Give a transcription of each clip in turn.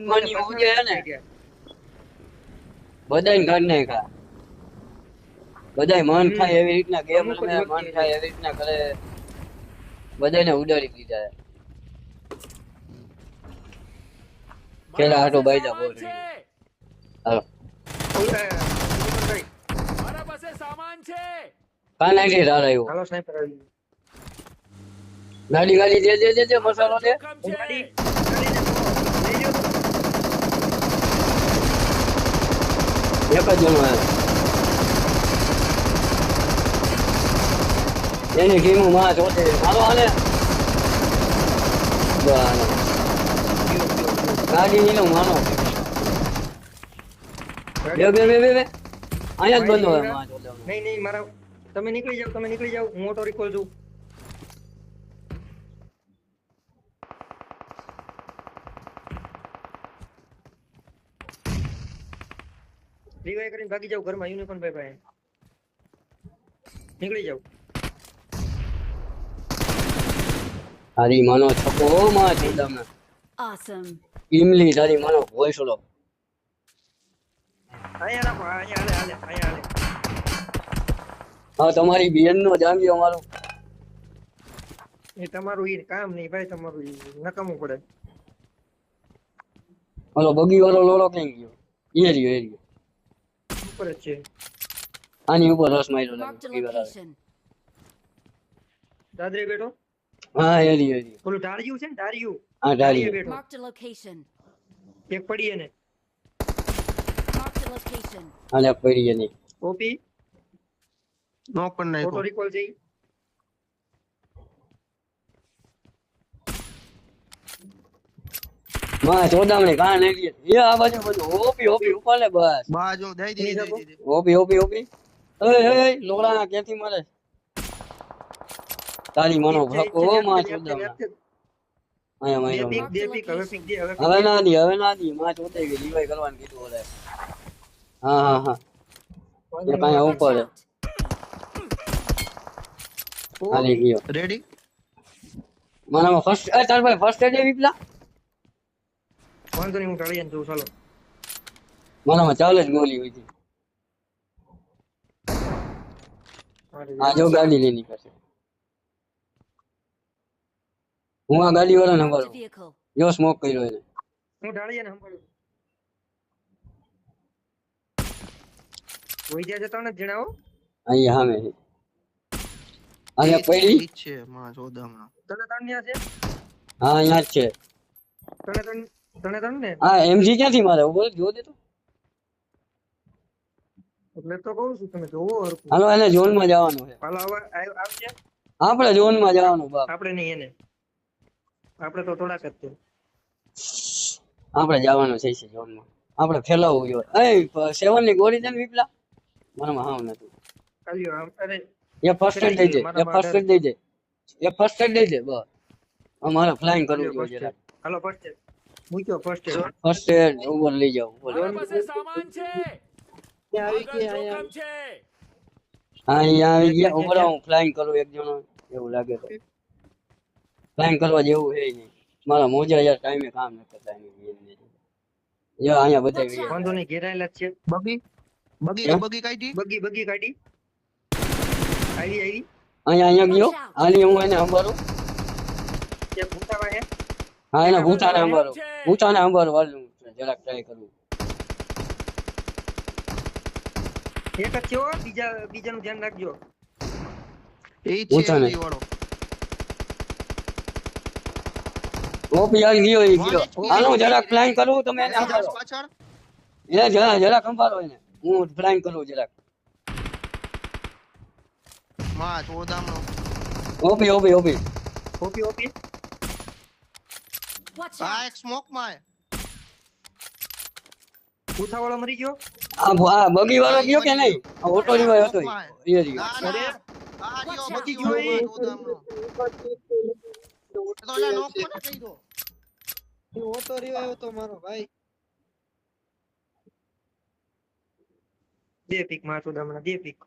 મનમાની ઉગે ને બધાય ઘર ને ખા બધાય મન થાય એવી રીતના ગેમ રમે મન થાય એવી રીતના કરે બધાને ઉડાડી દીધા. પેલા આટો બાઈજા બોલ હાલો. મારા પાસે સામાન છે. કાં નાખી તારા આવ્યો હાલો સ્નાઈપર આવી ગાડી ગાડી દે દે દે દે મસાલો દે ગાડી. એક જ હે એની કીમું માં મારો હાલે. બરાબર. ગાડી ની માનો બે બે બે બે અહીંયા જ બંધ હોય નહીં નહીં મારા તમે નીકળી જાઓ તમે નીકળી જાઓ. હું ઓટો રિકોલ છું. રિવાઈ કરીને ભાગી જાવ ઘરમાં યુનિકોર્ન ભાઈ ભાઈ નીકળી જાવ તારી માનો છકો માં જોદામાં. Awesome. ઇમલી તારી માનો ઓલો. આયા રાખો આયા હાલે આલે આયા હાલે. હા તમારી બેન નો જામ્યો મારો. એ તમારું ઈ કામ નહીં ભાઈ તમારું ઈ નકામું પડે. ઓલો બગી વાળો લોલો કઈ ગયો? એ રહ્યો એ રહ્યો. ઉપર જ છે. આની ઉપર રસ માર્યો લાગે. દાદરે બેઠો? હા એલી એલી પેલું ઢાળિયું છે ને ઢાળિયું? હા ઢાળિયે. બેઠો. માર્ક ધ લોકેશન એક પડી એને માર્ક ધ લોકેશન આને પડી એની ઓપી નોક પણ ઓટો ફોટો રિકોલ છે માં ચોદામણી કાં નાખી એ આ બાજુ બધું ઓપી ઓપી બસ. બાજુ દઈ દીધી ઓપી ઓપી ઓપી લોડા ક્યાંથી મારે? તારી મનો ભકો માં ચોદામણા હવે દે. ના દી હવે ના દી. માં ચોદાઈ ગઈ લીવાય કરવાનું કીધું ઓલે. હા હા હા. એ કાંઈ ઉપર હે. હાલી ગયો. રેડી મારામાં ફર્સ્ટ એ તાર ભાઈ ફર્સ્ટ એડ એવી પેલા વાંધો નહીં હું ઢાળીએ જઉં ચાલો. મારામાં ચાલે જ ગોલી હોય આ જો ગાડી લઈ નીકળશે. હું આ ગાડી વાળા નંબર જો સ્મોક કર્યો એને. હું ઢાળીએ ને સંભાળું. કોઈ જ્યાં જતા ને જણાવો અહીંયા સામે છે. અહીંયા પડી? છે માં જોદામાં તને ત્રણ ન્યા છે? હા અહીંયા છે. તને ત્રણ તને ત્રણ ને? હા એમજી ક્યાંથી મારે? બોલ જો દે તો. એટલે તો કહું છું તમે જોવો હરકું હાલો એને ઝોનમાં જવાનું છે. હાલો હવે આવજે આપણે ઝોનમાં જવાનું બાપ. આપણે નહીં એને. આપણે તો થોડાક જ છે. આપણે જવાનું છે ઝોનમાં આપણે ફેલાવવું જોઈએ. એ સેવનની ગોળી છે ને વિપલા? મારામાં હાવ નથી કાલ્યો આમ અરે. એ ફર્સ્ટ એડ દેજે એ ફર્સ્ટ એડ દેજે. એ ફર્સ્ટ એડ દેજે બસ અમારે ફ્લાઇંગ કરવું જોઈએ હાલો ફર્સ્ટ એડ મૂક્યો ફર્સ્ટ એડ ફર્સ્ટ એડ ઉપર લઈ જાવ ઉપર મારા પાસે સામાન છે. આવી આગળ જોખમ છે. હા અહીંયા આવી ગયા ઉપર હું ફ્લાઈંગ કરું એક જણો એવું લાગે તો. ફ્લાઈંગ કરવા જેવું હે નહીં. મારા મોજા યાર ટાઈમે કામ ન કરતા એની યો અહીંયા બધા. વાંધો નહીં ઘેરાયેલા જ છે. બગી? બગી બગી કાઢી? બગી બગી કાઢી. આવી આવી અહીંયા અહીંયા ગયો. આની હું એને સંભાળું. જે હા એને ભૂતાને સંભાળું ભૂતાને સંભાળું વાલું જરાક ટ્રાય કરું. એક જ છે હો, બીજા બીજાનું ધ્યાન રાખજો. એ છે વાળો ઓપી આવી ગયો એ ગયો. આનો જરાક પ્લાન કરું તમે એને પાછળ એને જરા જરાક સંભાળો એને. હું પ્લાન કરું જરાક. માં ચોદામણો OP OP OP OP OP Watch આ એક સ્મોકમાં ભૂથા વાળો મરી ગયો? આ આ બગી વાળો ગયો કે નહીં? આ ઓટો રિવાય હતો એ. રહ્યો. ના ના આ રહ્યો બગી ગયો માં તો લે નોક કોને કર્યો ઓટો રિવાયો તો મારો ભાઈ. બે પીકમાં તો હમણાં બે પીક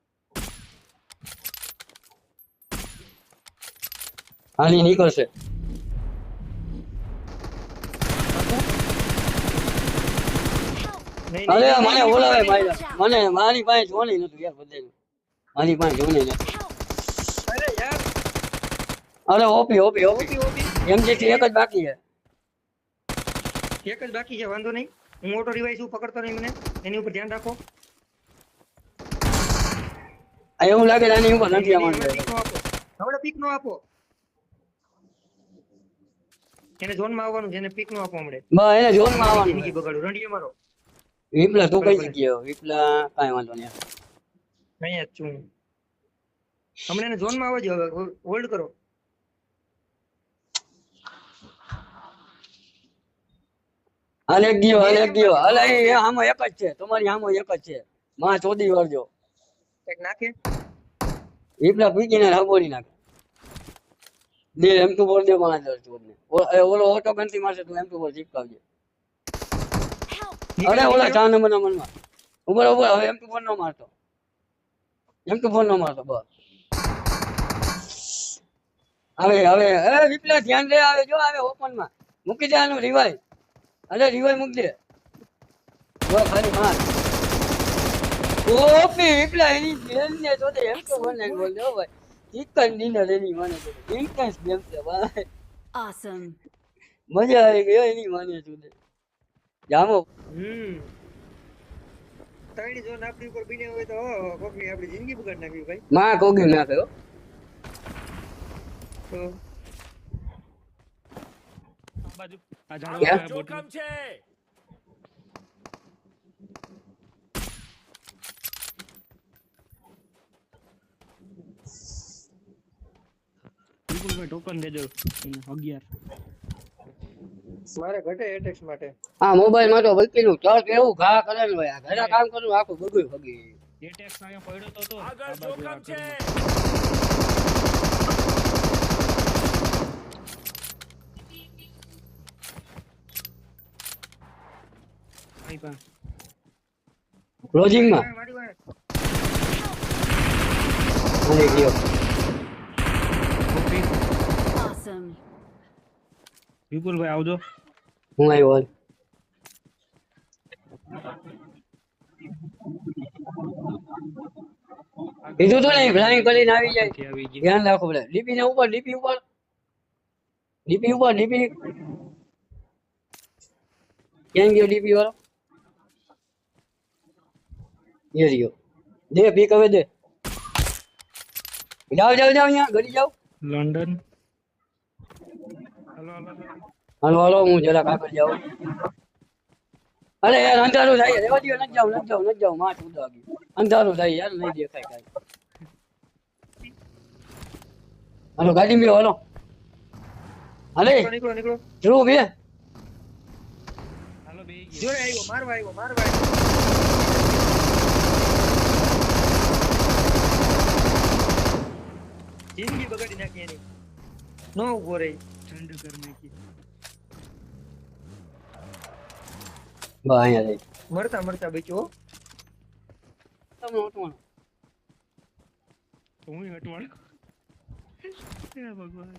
આની નીકળશે નહીં, અરે મને બોલાવે ભાઈ મને મારી પાસે જોની નતું યાર બધે મારી પાસે જોની નથી અરે યાર. અરે ઓપી ઓપી ઓપી. ઓપી એમ એમજીથી એક જ બાકી છે. એક જ બાકી છે વાંધો નહીં. હું ઓટો રિવાઇસ હું પકડતો નહીં મને. એની ઉપર ધ્યાન રાખો. આ એવું લાગે આની ઉપર નથી આવવાનું. આપો. પીક નો આપો. એને ઝોનમાં આવવાનું છે એને પીક નો આપો હમણે. બસ એને ઝોનમાં આવવાનું જિંદગી બગાડું રંડીએ મારો. વિપલા તું કઈ. જગ્યાએ? વિપલા કાંઈ વાંધો નહીં અહીંયા જ છું. હમણાં એને ઝોનમાં આવજો હવે હોલ્ડ કરો હાલ ગયો હાલ ગયો હાલ એ એ એક જ છે તમારી આમાં એક જ છે માં ચોદી વળજો એક નાખે વિપલા પીકીને રાબોડી નાખે દે એમ તું બોલ દે માં દર ચોદને ઓલો ઓટો ગનથી મારશે તું એમ તું બોલ ચીપકાવજે! અરે ઓલા ચાર નંબરના મનમાં. ઉપર ઉપર હવે એમ તું ફોન નો મારતો. એમ તું ફોન નો મારતો બસ. હવે હવે એ વિપલા ધ્યાન દે આવે જો આવે ઓપનમાં. મૂકી દે આનું રિવાઈ અરે રિવાઈ મૂકી દે. જો ખાલી માર. ઓપી વિપલા એની બેન ને તો એમ તો બોલે બોલ દો ભાઈ. ચિકન ડિનર એની માને તો ઇન્ટેન્સ ગેમ છે ભાઈ. Awesome. મજા આવી ગઈ એની માને તો જામો. હમ. ત્રણ ઝોન આપણી ઉપર બીને હોય તો કોકની આપણી જિંદગી બગાડ નાખી ભાઈ. માં કોગી નાખે હો? તો? ક્યાં? જોખમ છે. મારે ઘટે એટેક્સ માટે. આ મોબાઈલમાં તો વકીલનું ટચ એવું ઘા કરે ને ભાઈ. આ ઘરે કામ કરું આખું બગડ્યું ભગી. આગળ જોખમ છે ક્લોઝિંગમાં? મારી ગયો. વિપુલભાઈ આવજો. હું આવ્યો હાલ. કીધું તું ને ફ્લાઇંગ કરીને આવી જાય. ધ્યાન રાખો બધા. ડીપી ને ઉપર ડીપી ઉપર. ડીપી ઉપર ડીપી ક્યાં ગયો ડીપી વાળો? એ રહ્યો. દે પીક હવે દે. જાઓ જાઓ જાઓ અહીંયા ઘડી જાઓ. London hello hello hello. હાલો હાલો હું જરાક આગળ જાઉં. અરે યાર અંધારું થાય. રેવા દો ન જાઉં ન જાઉં ન જાઉં માથ ઉડા ગયું અંધારું થાય યાર નહીં દેખાય કાઈ. હાલો ગાડી મેં હાલો. અરે નીકળો નીકળો ધ્રુવ બે. હાલો બે જોડે આવ્યો મારવા આવ્યો મારવા જિંદગી બગાડી નાખી એની. નો ઊભો રહી. ઠંડ કરી નાખી બા અહીંયા જઈ મળતા મળતા બચ્યો તમે હટવાનો. હું હટવાનો? હે ભગવાન.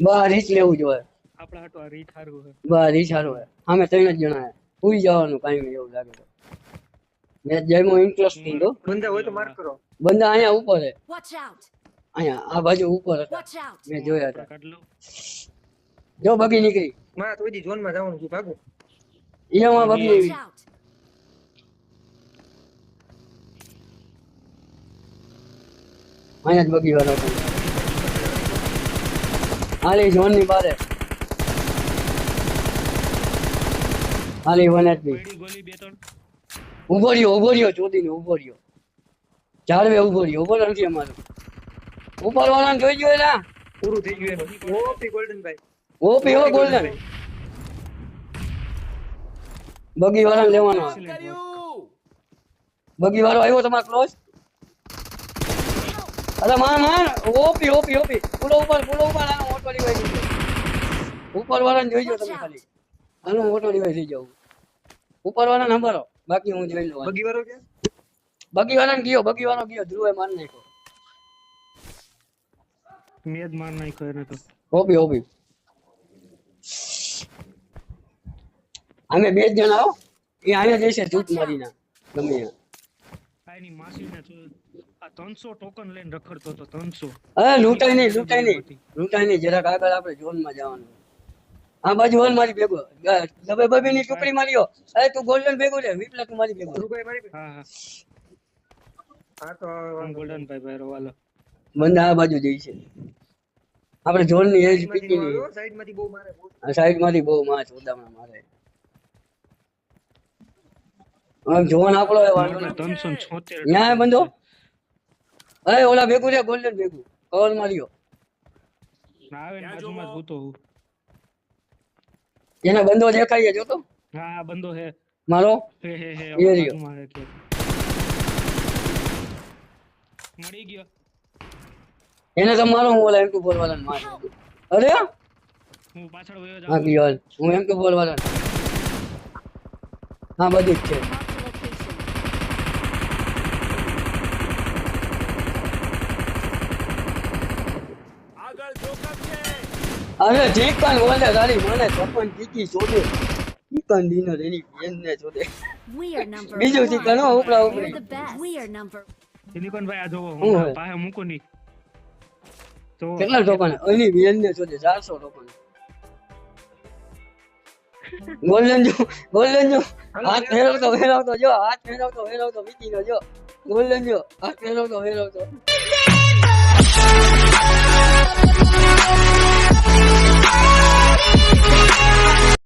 બા રીચ લેવું જોઈએ. આપણે હાટો આ રીત હારું હે બા રીચ સારું હોય. અમે ત્રણ જ જણા હે. જવાનું નહીં એવું લાગે તો. મેં જયમાં ઇન્ટરેસ્ટ તો બંદા હોય તો માર્ક કરો. બંદા અહીંયા ઉપર છે Watch out! અહીંયા આ બાજુ ઉપર હતા. મેં જોયા હતા. કાઢ લો જો બગી નીકળી. માં તો ઝોનમાં જવાનું છું ભાગો. Watch એવી out! અહીંયા જ બગી વાળો હાલી ઝોનની બારે હાલી વન એચપી ઊભો રહ્યો ઊભો રહ્યો ચોદીને ઊભો રહ્યો. ઝાડવે ઊભો રહ્યો ઊભો નથી અમારો. ઉપર વાળાને જોઈ ગયો ના પૂરું થઈ ગયું ઓપી ગોલ્ડન ભાઈ. ઓપી હો ગોલ્ડન બગી વાળાને લેવાનો. બગી વાળો આવ્યો તમારો ક્લોઝ અરે માર માર. ઓપી ઓપી ઓપી પુલો ઉપર પુલો ઉપર આનો ઓટો લીવાઈ ગયો ઉપર વાળાને જોઈ તમે ખાલી. આનો ઓટો લીવાઈ થઈ જાવ ઉપર વાળાને નંબરો બાકી હું જોઈ લઉં. બગી વાળો કે બગી વાળાને ગયો બગી વાળો ગયો. ધ્રુવે માર નાખ્યો. મેદ માર નાખ્યો એને તો. ઓપી ઓપી અમે બે જણા આવો એ આયા જઈશે જૂથ મારીને. ગમે ત્યાં. આ એની માસીને તો આ ત્રણસો ટોકન લઈને રખડતો તો 300 અરે લૂંટાઈ નહીં લૂંટાઈ નહીં. લૂંટાઈ નહીં. જરાક આગળ આપણે ઝોનમાં જવાનું. આ બાજુ હોલ મારી ભેગો. દબે બબી ની ટુકડી માર્યો અરે તું ગોલ્ડન ભેગો રે વિપલા તું મારી ભેગો. મારી હા હા. હા તો ગોલ્ડન ભાઈ ભાઈ રોવાલો બંદા આ બાજુ જઈ છે. આપણે ઝોનની એજ પીકી ની સાઈડમાંથી બહુ મારે. બહુ. સાઈડમાંથી બહુ માছ ઉદામણા મારે. ઝોન આપણો. ત્રણસો છોતેર બંધો. અરે ઓલા ભેગું છે ગોલ્ડન ભેગું. કવર માર્યો. આવે ને બાજુમાં જ હું એને બંધો દેખાય જો તો હા બંધો બંદો હે મારો? હે હે હે મળી ગયો. એને તો મારો હું ઓલા એમ ટુ બોલ વાળાને માર અરે? હું પાછળ વયો હા ગયો. હું એમ ટુ બોલ વાળાને હા બધું જ છે Marked a location. આગળ જોખમ છે અરે ચિકન બોલે તારી મને છપ્પન ટીકી શોધે ચિકન ડિનર એની બેનને શોધે બીજું. ચિકન હો are number સિલિકોન ભાઈ આ જોવો હું પાસે મૂકો ની. તો કેટલા ટોકન એની બેનને શોધે ચારસો ટોકન ગોલ્ડન જો ગોલ્ડન જો. હાથ ફેરવતો ફેરવતો જો હાથ ફેરવતો ફેરવતો વીકી નો જો. ગોલ્ડન જો હાથ ફેરવતો ફેરવતો.